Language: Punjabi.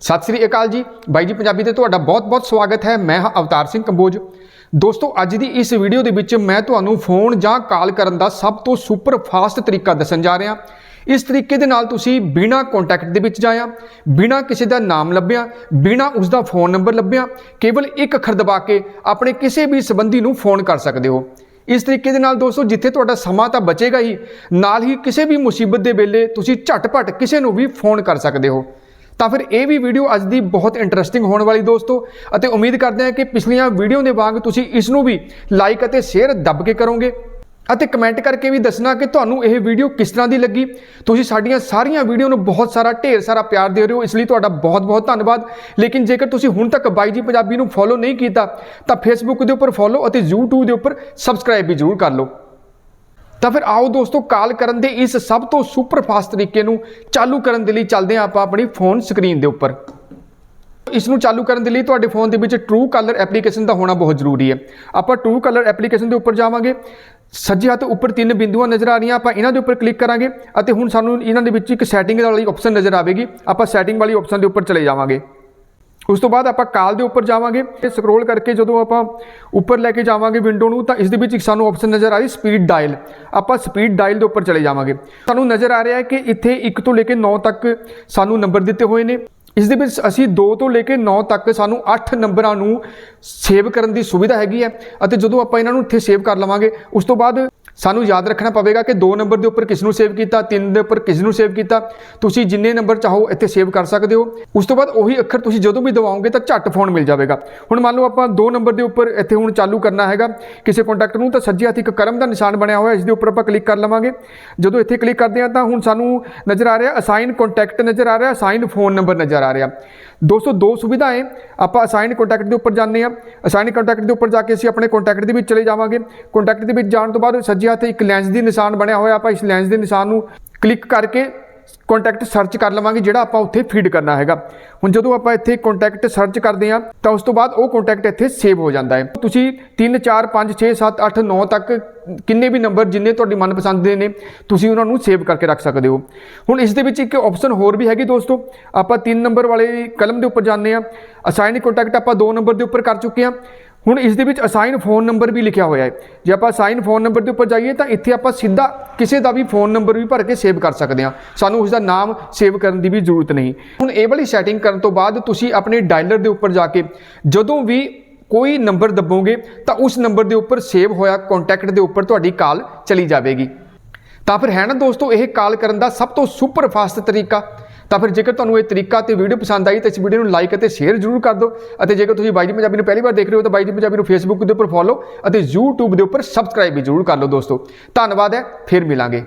ਸਤਿ ਸ੍ਰੀ ਅਕਾਲ ਜੀ। ਬਾਈ ਜੀ, ਪੰਜਾਬੀ ਤੇ ਤੁਹਾਡਾ ਬਹੁਤ-ਬਹੁਤ ਸਵਾਗਤ ਹੈ। ਮੈਂ ਹਾਂ ਅਵਤਾਰ ਸਿੰਘ ਕੰਬੋਜ। ਦੋਸਤੋ, ਅੱਜ ਦੀ ਇਸ ਵੀਡੀਓ ਦੇ ਵਿੱਚ ਮੈਂ ਤੁਹਾਨੂੰ ਫੋਨ ਜਾਂ ਕਾਲ ਕਰਨ ਦਾ ਸਭ ਤੋਂ ਸੁਪਰ ਫਾਸਟ ਤਰੀਕਾ ਦੱਸਣ ਜਾ ਰਿਹਾ। ਇਸ ਤਰੀਕੇ ਦੇ ਨਾਲ ਤੁਸੀਂ ਬਿਨਾ ਕੰਟੈਕਟ ਦੇ ਵਿੱਚ ਜਾਇਆ, ਬਿਨਾ ਕਿਸੇ ਦਾ ਨਾਮ ਲੱਭਿਆ, ਬਿਨਾ ਉਸ ਦਾ ਫੋਨ ਨੰਬਰ ਲੱਭਿਆ, ਕੇਵਲ ਇੱਕ ਅੱਖਰ ਦਬਾ ਕੇ ਆਪਣੇ ਕਿਸੇ ਵੀ ਸੰਬੰਧੀ ਨੂੰ ਫੋਨ ਕਰ ਸਕਦੇ ਹੋ। ਇਸ ਤਰੀਕੇ ਦੇ ਨਾਲ ਦੋਸਤੋ, ਜਿੱਥੇ ਤੁਹਾਡਾ ਸਮਾਂ ਤਾਂ ਬਚੇਗਾ ਹੀ, ਨਾਲ ਹੀ ਕਿਸੇ ਵੀ ਮੁਸੀਬਤ ਦੇ ਵੇਲੇ ਤੁਸੀਂ ਝਟਪਟ ਕਿਸੇ ਨੂੰ ਵੀ ਫੋਨ ਕਰ ਸਕਦੇ ਹੋ। ਤਾਂ ਫਿਰ ਇਹ ਵੀ ਵੀਡੀਓ ਅੱਜ ਦੀ ਬਹੁਤ ਇੰਟਰਸਟਿੰਗ ਹੋਣ ਵਾਲੀ ਦੋਸਤੋ। ਅਤੇ ਉਮੀਦ ਕਰਦੇ ਹਾਂ ਕਿ ਪਿਛਲੀਆਂ ਵੀਡੀਓ ਦੇ ਵਾਂਗ ਤੁਸੀਂ ਇਸ ਨੂੰ ਵੀ ਲਾਈਕ ਅਤੇ ਸ਼ੇਅਰ ਦੱਬ ਕੇ ਕਰੋਗੇ। ਅਤੇ ਕਮੈਂਟ ਕਰਕੇ ਵੀ ਦੱਸਣਾ ਕਿ ਤੁਹਾਨੂੰ ਇਹ ਵੀਡੀਓ ਕਿਸ ਤਰ੍ਹਾਂ ਦੀ ਲੱਗੀ। ਤੁਸੀਂ ਸਾਡੀਆਂ ਸਾਰੀਆਂ ਵੀਡੀਓ ਨੂੰ ਬਹੁਤ ਸਾਰਾ, ਢੇਰ ਸਾਰਾ ਪਿਆਰ ਦੇ ਰਹੇ ਹੋ। ਇਸ ਲਈ ਤੁਹਾਡਾ ਬਹੁਤ-ਬਹੁਤ ਧੰਨਵਾਦ। ਲੇਕਿਨ ਜੇਕਰ ਤੁਸੀਂ ਹੁਣ ਤੱਕ ਬਾਈ ਜੀ ਪੰਜਾਬੀ ਨੂੰ ਫੋਲੋ ਨਹੀਂ ਕੀਤਾ, ਤਾਂ ਫੇਸਬੁੱਕ ਦੇ ਉੱਪਰ ਫੋਲੋ ਅਤੇ YouTube ਦੇ ਉੱਪਰ ਸਬਸਕ੍ਰਾਈਬ ਵੀ ਜ਼ਰੂਰ ਕਰ ਲਓ। ਤਾਂ ਫਿਰ ਆਓ ਦੋਸਤੋ, ਕਾਲ ਕਰਨ ਦੇ ਇਸ ਸਭ ਤੋਂ ਸੁਪਰ ਫਾਸਟ ਤਰੀਕੇ ਨੂੰ ਚਾਲੂ ਕਰਨ ਦੇ ਲਈ ਚੱਲਦੇ ਹਾਂ ਆਪਾਂ ਆਪਣੀ ਫੋਨ ਸਕਰੀਨ ਦੇ ਉੱਪਰ। ਇਸ ਨੂੰ ਚਾਲੂ ਕਰਨ ਦੇ ਲਈ ਤੁਹਾਡੇ ਫੋਨ ਦੇ ਵਿੱਚ ਟਰੂ ਕਲਰ ਐਪਲੀਕੇਸ਼ਨ ਦਾ ਹੋਣਾ ਬਹੁਤ ਜ਼ਰੂਰੀ ਹੈ। ਆਪਾਂ ਟਰੂ ਕਲਰ ਐਪਲੀਕੇਸ਼ਨ ਦੇ ਉੱਪਰ ਜਾਵਾਂਗੇ। ਸੱਜੇ ਹੱਥ ਉੱਪਰ ਤਿੰਨ ਬਿੰਦੂਆਂ ਨਜ਼ਰ ਆ ਰਹੀਆਂ, ਆਪਾਂ ਇਹਨਾਂ ਦੇ ਉੱਪਰ ਕਲਿੱਕ ਕਰਾਂਗੇ ਅਤੇ ਹੁਣ ਸਾਨੂੰ ਇਹਨਾਂ ਦੇ ਵਿੱਚ ਇੱਕ ਸੈਟਿੰਗ ਵਾਲੀ ਆਪਸ਼ਨ ਨਜ਼ਰ ਆਵੇਗੀ। ਆਪਾਂ ਸੈਟਿੰਗ ਵਾਲੀ ਆਪਸ਼ਨ ਦੇ ਉੱਪਰ ਚਲੇ ਜਾਵਾਂਗੇ। ਉਸ ਤੋਂ ਬਾਅਦ ਆਪਾਂ ਕਾਲ ਦੇ ਉੱਪਰ ਜਾਵਾਂਗੇ ਤੇ ਸਕਰੋਲ ਕਰਕੇ ਜਦੋਂ ਆਪਾਂ ਉੱਪਰ ਲੈ ਕੇ ਜਾਵਾਂਗੇ ਵਿੰਡੋ ਨੂੰ, ਤਾਂ ਇਸ ਦੇ ਵਿੱਚ ਇੱਕ ਸਾਨੂੰ ਆਪਸ਼ਨ ਨਜ਼ਰ ਆ ਰਹੀ ਸਪੀਡ ਡਾਇਲ ਆਪਾਂ ਸਪੀਡ ਡਾਇਲ ਦੇ ਉੱਪਰ ਚਲੇ ਜਾਵਾਂਗੇ। ਸਾਨੂੰ ਨਜ਼ਰ ਆ ਰਿਹਾ ਹੈ ਕਿ ਇੱਥੇ 1 ਤੋਂ ਲੈ ਕੇ 9 ਤੱਕ ਸਾਨੂੰ ਨੰਬਰ ਦਿੱਤੇ ਹੋਏ ਨੇ। ਇਸ ਦੇ ਵਿੱਚ ਅਸੀਂ 2 ਤੋਂ ਲੈ ਕੇ 9 ਤੱਕ ਸਾਨੂੰ 8 ਨੰਬਰਾਂ ਨੂੰ ਸੇਵ ਕਰਨ ਦੀ ਸੁਵਿਧਾ ਹੈਗੀ ਹੈ। ਅਤੇ ਜਦੋਂ ਆਪਾਂ ਇਹਨਾਂ ਨੂੰ ਇੱਥੇ ਸੇਵ ਕਰ ਲਵਾਂਗੇ, ਉਸ ਤੋਂ ਬਾਅਦ ਸਾਨੂੰ ਯਾਦ ਰੱਖਣਾ ਪਵੇਗਾ ਕਿ 2 ਨੰਬਰ ਦੇ ਉੱਪਰ ਕਿਸ ਨੂੰ ਸੇਵ ਕੀਤਾ 3 ਦੇ ਉੱਪਰ ਕਿਸ ਨੂੰ ਸੇਵ ਕੀਤਾ। ਤੁਸੀਂ ਜਿੰਨੇ ਨੰਬਰ ਚਾਹੋ ਇੱਥੇ ਸੇਵ ਕਰ ਸਕਦੇ ਹੋ। ਉਸ ਤੋਂ ਬਾਅਦ ਉਹੀ ਅੱਖਰ ਤੁਸੀਂ ਜਦੋਂ ਵੀ ਦਬਾਓਗੇ ਤਾਂ ਝੱਟ ਫੋਨ ਮਿਲ ਜਾਵੇਗਾ। ਹੁਣ ਮੰਨ ਲਓ ਆਪਾਂ 2 ਨੰਬਰ ਦੇ ਉੱਪਰ ਇੱਥੇ ਹੁਣ ਚਾਲੂ ਕਰਨਾ ਹੈਗਾ। ਕਿਸੇ ਕੰਟੈਕਟ ਨੂੰ ਤਾਂ ਸੱਜੇ ਹੱਥ ਇੱਕ ਕਰਮ ਦਾ ਨਿਸ਼ਾਨ ਬਣਿਆ ਹੋਇਆ ਇਸ ਦੇ ਉੱਪਰ ਆਪਾਂ ਕਲਿੱਕ ਕਰ ਲਵਾਂਗੇ। ਜਦੋਂ ਇੱਥੇ ਕਲਿੱਕ ਕਰਦੇ ਹਾਂ ਤਾਂ ਹੁਣ ਸਾਨੂੰ ਨਜ਼ਰ ਆ ਰਿਹਾ ਅਸਾਈਨ ਕੰਟੈਕਟ ਨਜ਼ਰ ਆ ਰਿਹਾ ਅਸਾਈਨ ਫੋਨ ਨੰਬਰ ਨਜ਼ਰ ਆ ਰਿਹਾ। ਦੋਸਤੋ ਦੋ ਸੁਵਿਧਾएं ਆਪਾਂ ਅਸਾਈਨ ਕੰਟੈਕਟ ਦੇ ਉੱਪਰ ਜਾਂਦੇ ਆ ਅਸਾਈਨ ਕੰਟੈਕਟ ਦੇ ਉੱਪਰ ਜਾ ਕੇ ਅਸੀਂ ਆਪਣੇ ਕੰਟੈਕਟ ਦੇ ਵਿੱਚ ਚਲੇ ਜਾਵਾਂਗੇ। ਕੰਟੈਕਟ ਦੇ ਵਿੱਚ ਜਾਣ ਤੋਂ ਬਾਅਦ ਸੱਜੇ ਹੱਥ ਇੱਕ ਲੈਂਸ ਦੀ ਨਿਸ਼ਾਨ ਬਣਿਆ ਹੋਇਆ। ਆਪਾਂ ਇਸ ਲੈਂਸ ਦੇ ਨਿਸ਼ਾਨ ਨੂੰ ਕਲਿੱਕ ਕਰਕੇ ਕੰਟੈਕਟ ਸਰਚ ਕਰ ਲਵਾਂਗੇ, ਜਿਹੜਾ ਆਪਾਂ ਉੱਥੇ ਫੀਡ ਕਰਨਾ ਹੈਗਾ। ਹੁਣ ਜਦੋਂ ਆਪਾਂ ਇੱਥੇ ਕੰਟੈਕਟ ਸਰਚ ਕਰਦੇ ਆ ਤਾਂ ਉਸ ਤੋਂ ਬਾਅਦ ਉਹ ਕੰਟੈਕਟ ਇੱਥੇ ਸੇਵ ਹੋ ਜਾਂਦਾ ਹੈ। ਤੁਸੀਂ 3 4 5 6 7 8 9 ਤੱਕ ਕਿੰਨੇ ਵੀ ਨੰਬਰ ਜਿੰਨੇ ਤੁਹਾਡੀ ਮਨਪਸੰਦ ਦੇ ਨੇ, ਤੁਸੀਂ ਉਹਨਾਂ ਨੂੰ ਸੇਵ ਕਰਕੇ ਰੱਖ ਸਕਦੇ ਹੋ। ਹੁਣ ਇਸ ਦੇ ਵਿੱਚ ਇੱਕ ਆਪਸ਼ਨ ਹੋਰ ਵੀ ਹੈਗੀ ਦੋਸਤੋ, ਆਪਾਂ 3 ਨੰਬਰ ਵਾਲੇ ਕਲਮ ਦੇ ਉੱਪਰ ਜਾਂਦੇ ਆ ਅਸਾਈਨ ਕੰਟੈਕਟ ਆਪਾਂ 2 ਨੰਬਰ ਦੇ ਉੱਪਰ ਕਰ ਚੁੱਕੇ ਆ ਹੁਣ ਇਸ ਦੇ ਵਿੱਚ ਅਸਾਈਨ ਫੋਨ ਨੰਬਰ ਵੀ ਲਿਖਿਆ ਹੋਇਆ ਹੈ। ਜੇ ਆਪਾਂ ਅਸਾਈਨ ਫੋਨ ਨੰਬਰ ਦੇ ਉੱਪਰ ਜਾਈਏ ਤਾਂ ਇੱਥੇ ਆਪਾਂ ਸਿੱਧਾ ਕਿਸੇ ਦਾ ਵੀ ਫੋਨ ਨੰਬਰ ਵੀ ਭਰ ਕੇ ਸੇਵ ਕਰ ਸਕਦੇ ਹਾਂ। ਸਾਨੂੰ ਉਸ ਦਾ ਨਾਮ ਸੇਵ ਕਰਨ ਦੀ ਵੀ ਜ਼ਰੂਰਤ ਨਹੀਂ। ਹੁਣ ਇਹ ਵਾਲੀ ਸੈਟਿੰਗ ਕਰਨ ਤੋਂ ਬਾਅਦ ਤੁਸੀਂ ਆਪਣੇ ਡਾਇਲਰ ਦੇ ਉੱਪਰ ਜਾ ਕੇ ਜਦੋਂ ਵੀ ਕੋਈ ਨੰਬਰ ਦੱਬੋਗੇ ਤਾਂ ਉਸ ਨੰਬਰ ਦੇ ਉੱਪਰ ਸੇਵ ਹੋਇਆ ਕੰਟੈਕਟ ਦੇ ਉੱਪਰ ਤੁਹਾਡੀ ਕਾਲ ਚਲੀ ਜਾਵੇਗੀ। ਤਾਂ ਫਿਰ ਹੈ ਨਾ ਦੋਸਤੋ, ਇਹ ਕਾਲ ਕਰਨ ਦਾ ਸਭ ਤੋਂ ਸੁਪਰ ਫਾਸਟ ਤਰੀਕਾ। ਤਾਂ ਫਿਰ ਜੇਕਰ ਤੁਹਾਨੂੰ ਇਹ ਤਰੀਕਾ ਤੇ ਵੀਡੀਓ ਪਸੰਦ ਆਈ ਤਾਂ ਇਸ ਵੀਡੀਓ ਨੂੰ ਲਾਈਕ ਅਤੇ ਸ਼ੇਅਰ ਜ਼ਰੂਰ ਕਰ ਦਿਓ। ਅਤੇ ਜੇਕਰ ਤੁਸੀਂ ਬਾਈਜੀ ਪੰਜਾਬੀ ਨੂੰ ਪਹਿਲੀ ਵਾਰ ਦੇਖ ਰਹੇ ਹੋ ਤਾਂ ਬਾਈ ਪੰਜਾਬੀ ਨੂੰ ਫੇਸਬੁੱਕ ਦੇ ਉੱਪਰ ਫੋਲੋ ਅਤੇ YouTube ਦੇ ਉੱਪਰ ਸਬਸਕ੍ਰਾਈਬ ਵੀ ਜ਼ਰੂਰ ਕਰ ਲਓ ਦੋਸਤੋ। ਧੰਨਵਾਦ ਹੈ, ਫਿਰ ਮਿਲਾਂਗੇ।